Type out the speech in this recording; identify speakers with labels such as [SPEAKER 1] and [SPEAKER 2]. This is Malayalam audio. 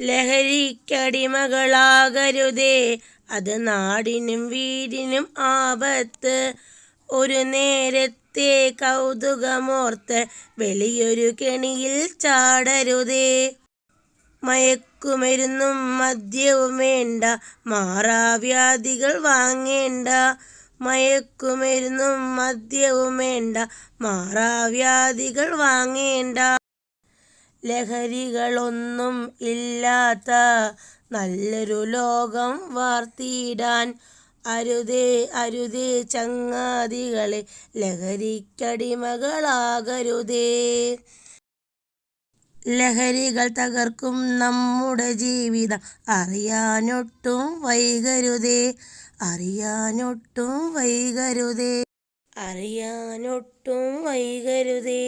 [SPEAKER 1] ലഹരിക്കടിമകളാകരുതേ. അത് നാടിനും വീടിനും ആപത്ത്. ഒരു നേരത്തെ കൗതുകമോർത്ത് വലിയൊരു കെണിയിൽ ചാടരുതേ. മയക്കുമരുന്നും മദ്യവും വേണ്ട. മാറാവ്യാധികൾ വാങ്ങേണ്ട. മയക്കുമരുന്നും മദ്യവും വേണ്ട. മാറാവ്യാധികൾ വാങ്ങേണ്ട. ലഹരികളൊന്നും ഇല്ലാത്ത നല്ലൊരു ലോകം വാർത്തിയിടാൻ അരുതേ അരുതേ ചങ്ങാതികളെ ലഹരിക്കടിമകളാകരുതേ. ലഹരികൾ തകർക്കും നമ്മുടെ ജീവിതം അറിയാനൊട്ടും വൈകരുതേ അറിയാനൊട്ടും വൈകരുതേ അറിയാനൊട്ടും വൈകരുതേ.